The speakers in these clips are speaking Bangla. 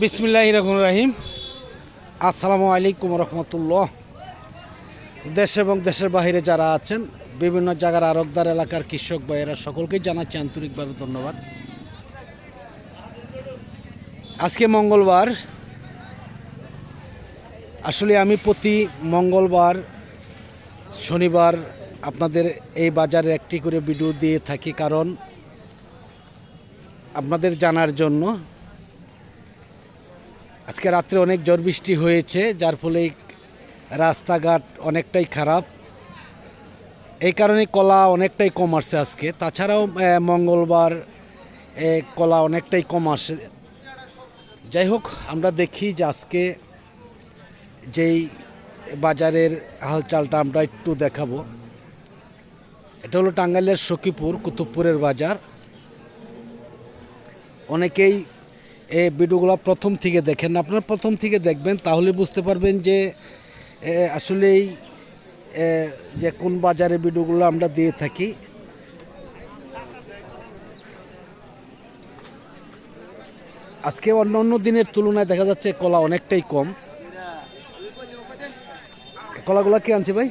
বিসমিল্লাহ রহমান রাহিম। আসসালামু আলাইকুম রহমতুল্লাহ। দেশ এবং দেশের বাইরে যারা আছেন, বিভিন্ন জায়গার আরবদার এলাকার কৃষক ভাইয়েরা সকলকেই জানাচ্ছি আন্তরিকভাবে ধন্যবাদ। আজকে মঙ্গলবার। আসলে আমি প্রতি মঙ্গলবার, শনিবার আপনাদের এই বাজারে একটি করে ভিডিও দিয়ে থাকি কারণ আপনাদের জানার জন্য আজকে রাত্রে অনেক ঝড় বৃষ্টি হয়েছে, যার ফলে রাস্তাঘাট অনেকটাই খারাপ। এই কারণে কলা অনেকটাই কম আসছে আজকে। তাছাড়াও মঙ্গলবার কলা অনেকটাই কম আসে। যাই হোক, আমরা দেখি যে আজকে যেই বাজারের হালচালটা আমরা একটু দেখাবো। এটা হলো টাঙ্গাইলের সখীপুর, কুতুবপুরের বাজার। অনেকেই এই ভিডিওগুলো প্রথম থেকে দেখেন। আপনারা প্রথম থেকে দেখবেন, তাহলে বুঝতে পারবেন যে আসলেই যে কোন বাজারে ভিডিওগুলো আমরা দিয়ে থাকি। আজকে অন্য অন্য দিনের তুলনায় দেখা যাচ্ছে কলা অনেকটাই কম। কলাগুলা কে আনছে ভাই?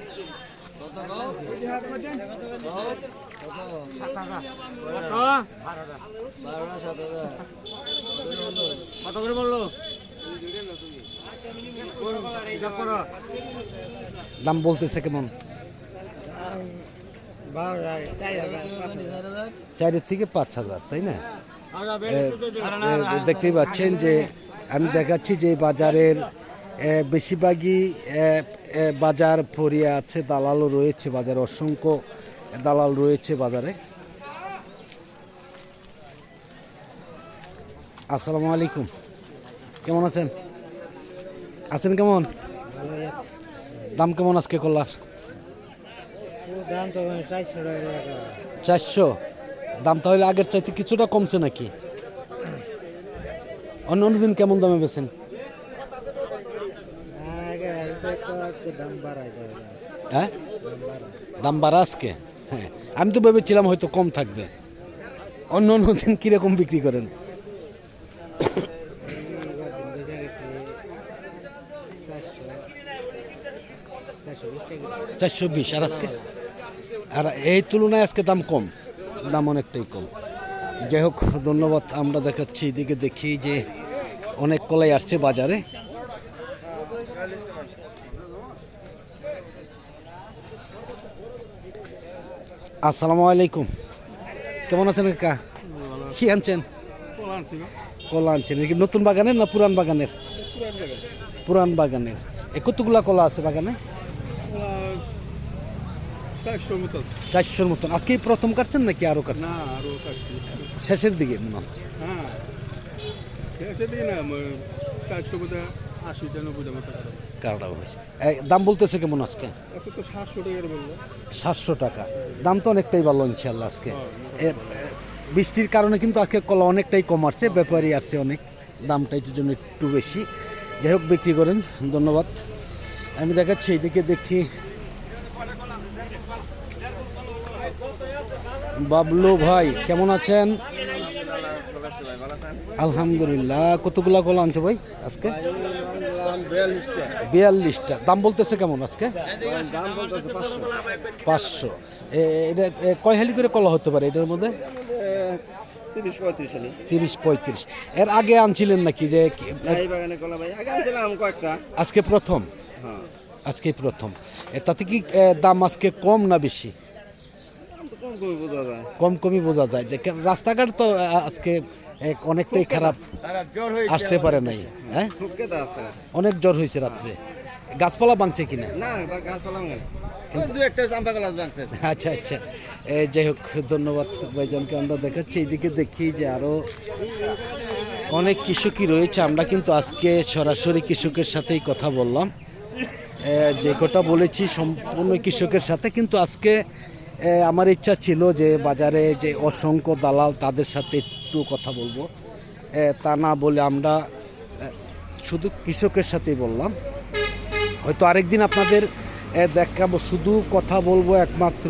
কত করে বলল? দাম বলতেছে কেমন? চারের থেকে পাঁচ হাজার, তাই না? দেখতেই পাচ্ছেন যে আমি দেখাচ্ছি যে বাজারের বেশিরভাগই বাজার ভরিয়ে আছে, দালালও রয়েছে, বাজারে অসংখ্য দালাল রয়েছে বাজারে। আসসালামু আলাইকুম। কেমন আছেন? আছেন কেমন? দাম কেমন আজকে কলার চারশো দাম তাহলে আগের চাইতে কিছুটা কমছে নাকি? অন্য অন্য দিন কেমন দামে বেছেন দাম হ্যাঁ? দাম বাড়া আজকে? হ্যাঁ। আমি তো ভেবেছিলাম হয়তো কম থাকবে। অন্য অন্য দিন কীরকম বিক্রি করেন? চারশো বিশ, আর আজকে? আর এই তুলনায় আজকে দাম কম, দাম অনেকটাই কম। যাই হোক, ধন্যবাদ, আমরা দেখাচ্ছি এদিকে দেখি যে অনেক কলাই আসছে বাজারে। আসসালামু আলাইকুম। কেমন আছেন কাকা? কি আনছেন? কলা আনছেন? কি নতুন বাগানের না পুরান বাগানের? পুরান বাগানের। এ কতগুলা কলা আছে বাগানে? চারশোর মতন। আজকেই প্রথম কাটছেন নাকি আরও কাটছেন? শেষের দিকে মনে হচ্ছে। হ্যাঁ। দাম বলতেছে কেমন আজকে? তো সাতশো টাকা দাম তো অনেকটাই ভালো ইনশাল্লাহ আজকে। এ, বৃষ্টির কারণে কিন্তু আজকে কলা অনেকটাই কম আসছে, ব্যাপারই আসছে অনেক, দামটা এটার জন্য একটু বেশি। যাই হোক, বিক্রি করেন, ধন্যবাদ। আমি দেখাচ্ছি এইদিকে দেখি। বাবলু ভাই, কেমন আছেন? আলহামদুলিল্লাহ, কতগুলা কলা আনছো ভাই আজকে? বিয়াল্লিশটা। দাম বলতেছে কেমন আজকে? পাঁচশো। এটা কয় হালি করে কলা হতে পারে এটার মধ্যে? তিরিশ পঁয়ত্রিশ সালে তিরিশ পঁয়ত্রিশ। এর আগে আনছিলেন নাকি যে এই বাগানে কলা ভাই আগে আনছিলাম কয়েকটা। আজকে প্রথম? হ্যাঁ। আজকে প্রথম। তাতে কি দাম আজকে কম না বেশি? কম কমই বোঝা যায়। যে রাস্তাঘাট তো আজকে অনেকটাই খারাপ। আসতে পারে নাই হ্যাঁ? অনেক জ্বর হয়েছে রাত্রে। গাছপালা ভাঙছে কিনা? না বা আচ্ছা আচ্ছা। যাই হোক, ধন্যবাদ ভাইজানকে। আমরা দেখাচ্ছি এইদিকে দেখি যে আরও অনেক কৃষকই রয়েছে। আমরা কিন্তু আজকে সরাসরি কৃষকের সাথেই কথা বললাম। যে কটা বলেছি, সম্পূর্ণ কৃষকের সাথে। কিন্তু আজকে আমার ইচ্ছা ছিল যে বাজারে যে অসংখ্য দালাল, তাদের সাথে একটু কথা বলব। তা না বলে আমরা শুধু কৃষকের সাথেই বললাম। হয়তো আরেকদিন আপনাদের দেখাবো শুধু কথা বলব একমাত্র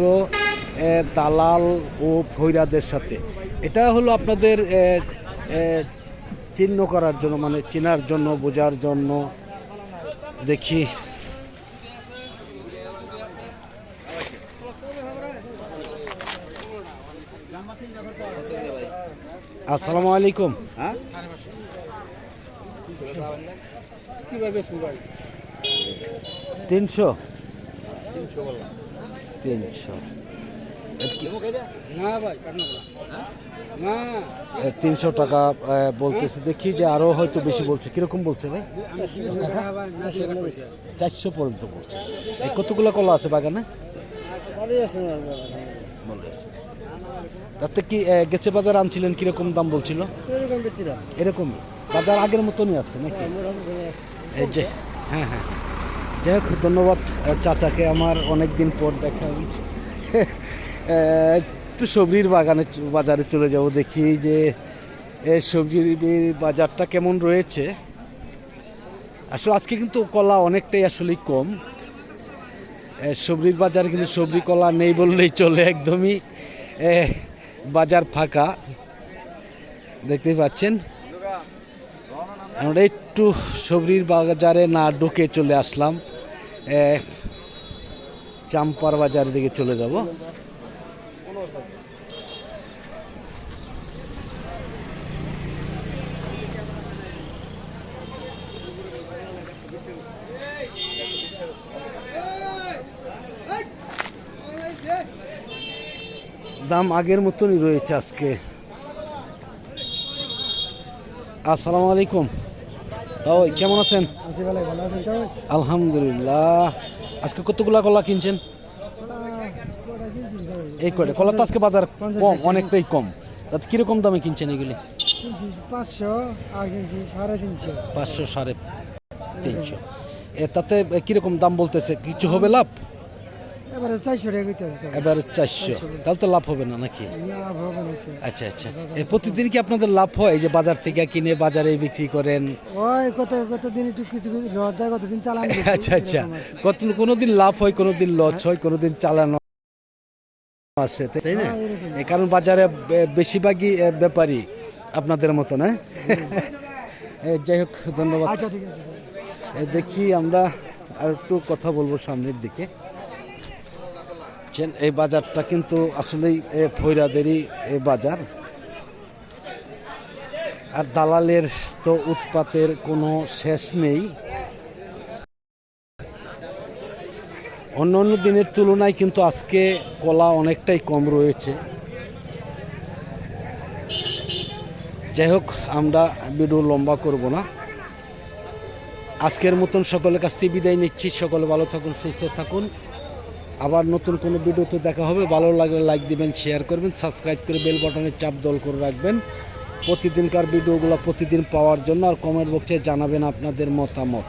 দালাল ও ভৈরাদের সাথে। এটা হলো আপনাদের চিহ্ন করার জন্য মানে চেনার জন্য বোঝার জন্য। দেখি। আসসালামু আলাইকুম। তিনশো। তিনশো। তিনশো টাকা বলতেছে, দেখি যে আরও হয়তো বেশি বলছে। কীরকম বলছে ভাই? চারশো পর্যন্ত বলছে। কতগুলো কলা আছে বাগানে? তাতে কি গেছে বাজার আনছিলেন, কীরকম দাম বলছিল? এরকমই। বাজার আগের মতনই আছে নাকি? এই যে হ্যাঁ হ্যাঁ। যাই হোক, ধন্যবাদ চাচাকে আমার অনেক দিন পর দেখা। একটু সবজির বাগানে বাজারে চলে যাব, দেখি যে সবজির বাজারটা কেমন রয়েছে। আসলে আজকে কিন্তু কলা অনেকটাই আসলেই কম। সবজির বাজারে কিন্তু সবজি কলা নেই বললেই চলে একদমই। বাজার ফাঁকা। দেখতেই পাচ্ছেন। আমরা একটু সবজির বাজারে না ঢুকে চলে আসলাম। চাম্পার বাজার দিকে চলে যাব। দাম আগের মতনই রয়েছে আজকে। আসসালামু আলাইকুম। তাও কেমন আছেন? আলহামদুলিল্লাহ। আজকে কতগুলা কলা কিনছেন? এই কয়টা? কলা তো আজকে বাজার কম অনেকটাই কম। তাতে কীরকম দামে কিনছেন এগুলি? পাঁচশো আর কিনছি সাড়ে তিনশো। পাঁচশো সাড়ে তিনশো। এ তাতে কীরকম দাম বলতেছে? কিছু হবে লাভ? এবারে চারশো টাকা করতে আসতে এবার চারশো। তাহলে তো লাভ হবে না নাকি? লাভ হবে না আচ্ছা আচ্ছা। এ প্রতিদিন কি আপনাদের লাভ হয়? যে বাজার থেকে কিনে বাজারে বিক্রি করেন? ওই কত কত দিন একটু কিছু লস যায় কতদিন চালান আচ্ছা আচ্ছা। কত কোনোদিন লাভ হয় কোনোদিন লস হয় কোনোদিন চালানো আসে তাই না? কারণ বাজারে বেশিরভাগই ব্যাপারী আপনাদের মতো না যাই হোক ধন্যবাদ। আচ্ছা দেখি আমরা আর একটু কথা বলব সামনের দিকে। চেন- এই বাজারটা কিন্তু আসলেই এ, ভৈরাদেরই এ বাজার। আর দালালের তো উৎপাতের কোনো শেষ নেই। অন্য অন্য দিনের তুলনায় কিন্তু আজকে কলা অনেকটাই কম রয়েছে। যাই হোক আমরা ভিডিও লম্বা করব না। আজকের মতন সকলের কাছ থেকে বিদায় নিচ্ছি। সকলে ভালো থাকুন সুস্থ থাকুন। আবার নতুন কোনো ভিডিওতে দেখা হবে। ভালো লাগলে লাইক দিবেন শেয়ার করবেন সাবস্ক্রাইব করে বেল বাটনে চাপ দল করে রাখবেন। প্রতিদিনকার ভিডিওগুলো প্রতিদিন পাওয়ার জন্য আর কমেন্ট বক্সে জানাবেন আপনাদের মতামত।